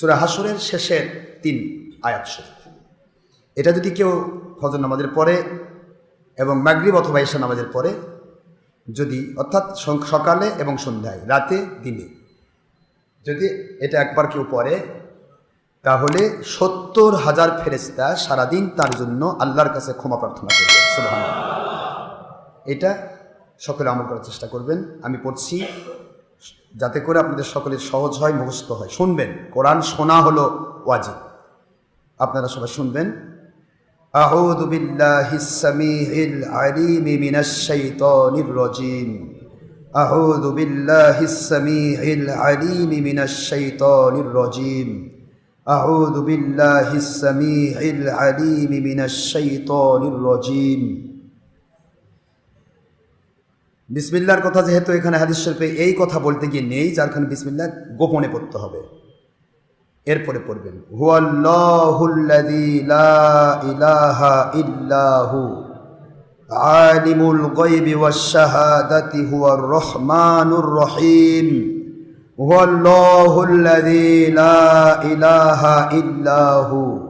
সুরা হাসুরের শেষের তিন আয়াত শরীফ। এটা যদি কেউ ফজর নামাজের পরে এবং মাগরিব অথবা ঈশা নামাজের পরে যদি, অর্থাৎ সকালে এবং সন্ধ্যায়, রাতে, দিনে যদি এটা একবার কেউ পড়ে, তাহলে সত্তর হাজার ফেরেস্তা সারাদিন তার জন্য আল্লাহর কাছে ক্ষমা প্রার্থনা করবে। এটা সকলে আমল করার চেষ্টা করবেন। আমি পড়ছি যাতে করে আপনাদের সকলের সহজ হয় মুখস্থ হয় শুনবেন কোরআন শোনা হলো ওয়াজিব আপনারা সবাই শুনবেন أعوذ بالله السميع العليم من الشيطان الرجيم أعوذ بالله السميع العليم من الشيطان الرجيم أعوذ بالله السميع العليم من الشيطان الرجيم বিসমিল্লার কথা যেহেতু এখানে হাদিস শরীফে এই কথা বলতে গিয়ে নেই যারখানে বিসমিল্লাহ গোপনে পড়তে হবে। এরপরে পড়বেন ইল্লাহু আলিমুল হুয়ার রহমানুর রহিম। হুয়াল্লাহুল্লাযী লা ইলাহা ইল্লাহু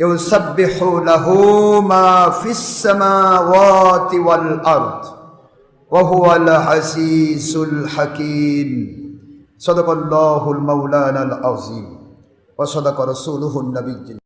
يسبح له ما في السماوات والأرض وهو العزيز الحكيم صدق الله المولانا العظيم وصدق رسوله النبي